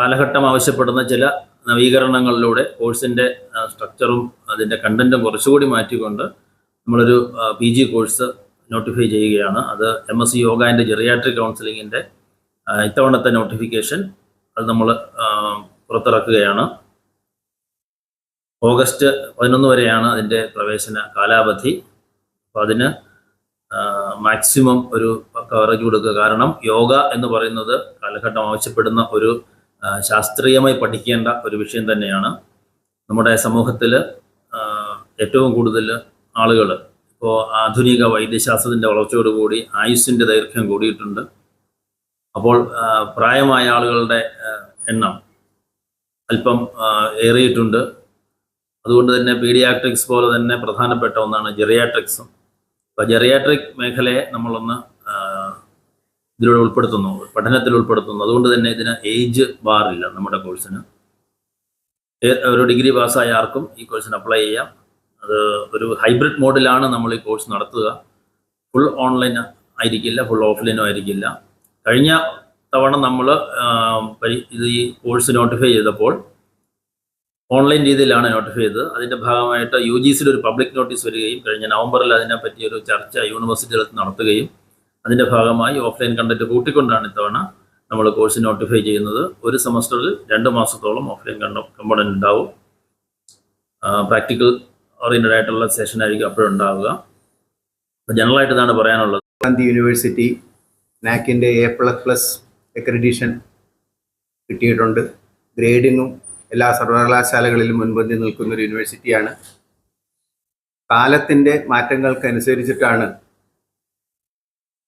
കാലഘട്ടം ആവശ്യപ്പെടുന്ന ചില നവീകരണങ്ങളിലൂടെ കോഴ്സിന്റെ സ്ട്രക്ചറും അതിന്റെ കണ്ടന്റും കുറച്ചുകൂടി മാറ്റിക്കൊണ്ട് നമ്മളൊരു പി ജി കോഴ്സ് നോട്ടിഫൈ ചെയ്യുകയാണ്. അത് M S C yoga and geriatric കൗൺസിലിങ്ങിന്റെ ഇത്തവണത്തെ നോട്ടിഫിക്കേഷൻ അത് നമ്മൾ പുറത്തിറക്കുകയാണ്. ഓഗസ്റ്റ് പതിനൊന്ന് വരെയാണ് അതിന്റെ പ്രവേശന കാലാവധി. അപ്പോൾ അതിന് മാക്സിമം ഒരു കവറേജ് കൊടുക്കുക. കാരണം യോഗ എന്ന് പറയുന്നത് കാലഘട്ടം ആവശ്യപ്പെടുന്ന ഒരു ശാസ്ത്രീയമായി പഠിക്കേണ്ട ഒരു വിഷയം തന്നെയാണ് നമ്മുടെ സമൂഹത്തിൽ ഏറ്റവും കൂടുതൽ ആളുകൾ ഇപ്പോൾ ആധുനിക വൈദ്യശാസ്ത്രത്തിന്റെ വളർച്ചയോടുകൂടി ആയുസ്സിന്റെ ദൈർഘ്യം കൂടിയിട്ടുണ്ട്. അപ്പോൾ പ്രായമായ ആളുകളുടെ എണ്ണം അല്പം ഏറിയിട്ടുണ്ട്. അതുകൊണ്ട് തന്നെ പീഡിയാട്രിക്സ് പോലെ തന്നെ പ്രധാനപ്പെട്ട ഒന്നാണ് ജെറിയാട്രിക്സും. അപ്പോൾ ജെറിയാട്രിക് മേഖലയെ നമ്മളൊന്ന് ഇതിലൂടെ ഉൾപ്പെടുത്തുന്നു പഠനത്തിൽ ഉൾപ്പെടുത്തുന്നു. അതുകൊണ്ട് തന്നെ ഇതിന് ഏജ് ബാർ ഇല്ല നമ്മുടെ കോഴ്സിന് ഒരു ഡിഗ്രി പാസ്സായ ആർക്കും ഈ കോഴ്സിന് അപ്ലൈ ചെയ്യാം. അത് ഒരു ഹൈബ്രിഡ് മോഡിലാണ് നമ്മൾ ഈ കോഴ്സ് നടത്തുക. ഫുൾ ഓൺലൈൻ ആയിരിക്കില്ല ഫുൾ ഓഫ്ലൈനും ആയിരിക്കില്ല. കഴിഞ്ഞ തവണ നമ്മൾ ഇത് ഈ കോഴ്സ് നോട്ടിഫൈ ചെയ്തപ്പോൾ ഓൺലൈൻ രീതിയിലാണ് നോട്ടിഫൈ ചെയ്തത്. അതിന്റെ ഭാഗമായിട്ട് യു ജി സിയിൽ ഒരു പബ്ലിക് നോട്ടീസ് വരികയും കഴിഞ്ഞ നവംബറിൽ അതിനെപ്പറ്റി ഒരു ചർച്ച യൂണിവേഴ്സിറ്റികൾ നടത്തുകയും അതിന്റെ ഭാഗമായി ഓഫ്ലൈൻ കണ്ടന്റ് കൂട്ടിക്കൊണ്ടാണ് ഇത്തവണ നമ്മൾ കോഴ്സ് നോട്ടിഫൈ ചെയ്യുന്നത്. ഒരു സെമസ്റ്ററിൽ രണ്ട് മാസത്തോളം ഓഫ്ലൈൻ കണ്ട കമ്പോണന്റ് ഉണ്ടാവും. പ്രാക്ടിക്കൽ ഓറിയന്റഡ് ആയിട്ടുള്ള സെഷൻ ആയിരിക്കും അപ്പോഴുണ്ടാവുക അപ്പോൾ ജനറലായിട്ട് ഇതാണ് പറയാനുള്ളത്. ഗാന്ധി യൂണിവേഴ്സിറ്റി നാക്കിന്റെ എ പ്ലസ് പ്ലസ് അക്രഡിഷൻ കിട്ടിയിട്ടുണ്ട്. ഗ്രേഡിങ്ങും എല്ലാ സർവകലാശാലകളിലും മുൻപന്തി നിൽക്കുന്ന ഒരു യൂണിവേഴ്സിറ്റിയാണ് കാലത്തിന്റെ മാറ്റങ്ങൾക്കനുസരിച്ചിട്ടാണ്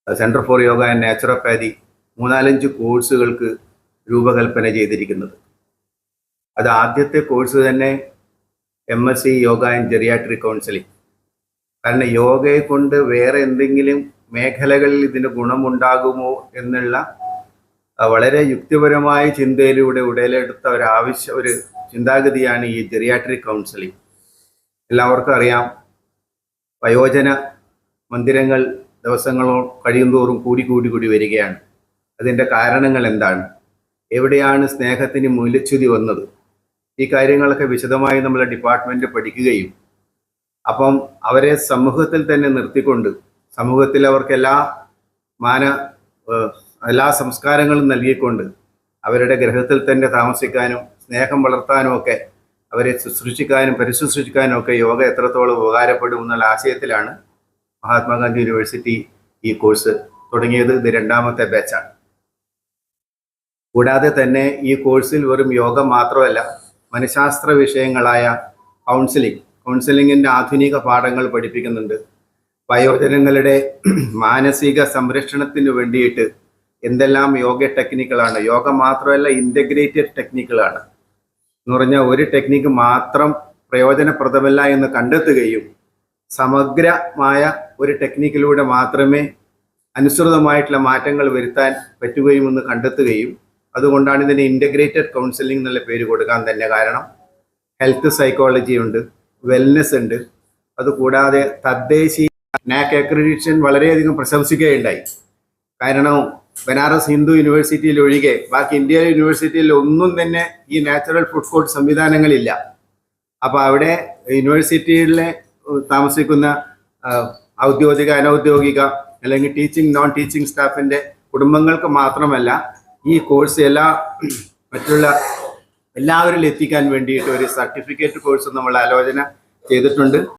centre for yoga and naturopathy മൂന്നാലഞ്ച് കോഴ്സുകൾക്ക് രൂപകൽപ്പന ചെയ്തിരിക്കുന്നത്. അത് ആദ്യത്തെ കോഴ്സ് തന്നെ M S C yoga and geriatric counselling കാരണം യോഗയെ കൊണ്ട് വേറെ എന്തെങ്കിലും മേഖലകളിൽ ഇതിന് ഗുണമുണ്ടാകുമോ എന്നുള്ള വളരെ യുക്തിപരമായ ചിന്തയിലൂടെ ഉടലെടുത്ത ഒരു ആവശ്യ ഒരു ചിന്താഗതിയാണ് ഈ ജെറിയാട്രിക് കൗൺസിലിംഗ് എല്ലാവർക്കും അറിയാം. വയോജന മന്ദിരങ്ങൾ ദിവസങ്ങളോ കഴിയുന്തോറും കൂടി കൂടി കൂടി വരികയാണ്. അതിന്റെ കാരണങ്ങൾ എന്താണ്? എവിടെയാണ് സ്നേഹത്തിന് മൂല്യച്യുതി വന്നത്? ഈ കാര്യങ്ങളൊക്കെ വിശദമായി നമ്മളെ ഡിപ്പാർട്ട്മെന്റ് പഠിക്കുകയും അപ്പം അവരെ സമൂഹത്തിൽ തന്നെ നിർത്തിക്കൊണ്ട് സമൂഹത്തിൽ അവർക്ക് എല്ലാ മാന എല്ലാ സംസ്കാരങ്ങളും നൽകിക്കൊണ്ട് അവരുടെ ഗ്രഹത്തിൽ തന്നെ താമസിക്കാനും സ്നേഹം വളർത്താനും ഒക്കെ അവരെ ശുശ്രൂഷിക്കാനും പരിശുശ്രൂഷിക്കാനും ഒക്കെ യോഗ എത്രത്തോളം ഉപകാരപ്പെടും എന്നുള്ള ആശയത്തിലാണ് മഹാത്മാഗാന്ധി യൂണിവേഴ്സിറ്റി ഈ കോഴ്സ് തുടങ്ങിയത് ഇത് രണ്ടാമത്തെ ബാച്ചാണ് കൂടാതെ തന്നെ ഈ കോഴ്സിൽ വെറും യോഗം മാത്രമല്ല മനഃശാസ്ത്ര വിഷയങ്ങളായ കൗൺസിലിംഗ് കൗൺസിലിങ്ങിന്റെ ആധുനിക പാഠങ്ങൾ പഠിപ്പിക്കുന്നുണ്ട്. വയോജനങ്ങളുടെ മാനസിക സംരക്ഷണത്തിന് വേണ്ടിയിട്ട് എന്തെല്ലാം യോഗ ടെക്നിക്കുകളാണ് യോഗ മാത്രമല്ല ഇന്റഗ്രേറ്റഡ് ടെക്നിക്കുകളാണ് എന്ന് പറഞ്ഞാൽ ഒരു ടെക്നിക്ക് മാത്രം പ്രയോജനപ്രദമല്ല എന്ന് കണ്ടെത്തുകയും സമഗ്രമായ ഒരു ടെക്നിക്കിലൂടെ മാത്രമേ അനുസൃതമായിട്ടുള്ള മാറ്റങ്ങൾ വരുത്താൻ പറ്റുകയുമെന്ന് കണ്ടെത്തുകയും അതുകൊണ്ടാണ് ഇതിന് ഇന്റഗ്രേറ്റഡ് കൗൺസിലിംഗ് എന്നുള്ള പേര് കൊടുക്കാൻ തന്നെ കാരണം. ഹെൽത്ത് സൈക്കോളജി ഉണ്ട് വെൽനെസ് ഉണ്ട്. അതുകൂടാതെ തദ്ദേശീയ നാക് അക്രഡിഷൻ വളരെയധികം പ്രശംസിക്കുകയുണ്ടായി. കാരണം ബനാറസ് ഹിന്ദു യൂണിവേഴ്സിറ്റിയിൽ ഒഴികെ ബാക്കി ഇന്ത്യ യൂണിവേഴ്സിറ്റിയിൽ ഒന്നും തന്നെ ഈ നാച്ചുറൽ ഫുഡ് കോർട്ട് സംവിധാനങ്ങളില്ല. അപ്പോൾ അവിടെ യൂണിവേഴ്സിറ്റിയിലെ താമസിക്കുന്ന ഔദ്യോഗിക അനൗദ്യോഗിക അല്ലെങ്കിൽ ടീച്ചിങ് നോൺ ടീച്ചിങ് സ്റ്റാഫിന്റെ കുടുംബങ്ങൾക്ക് മാത്രമല്ല ഈ കോഴ്സ് എല്ലാ മറ്റുള്ള എല്ലാവരിലും എത്തിക്കാൻ വേണ്ടിയിട്ട് ഒരു സർട്ടിഫിക്കറ്റ് കോഴ്സ് നമ്മൾ ആലോചന ചെയ്തിട്ടുണ്ട്.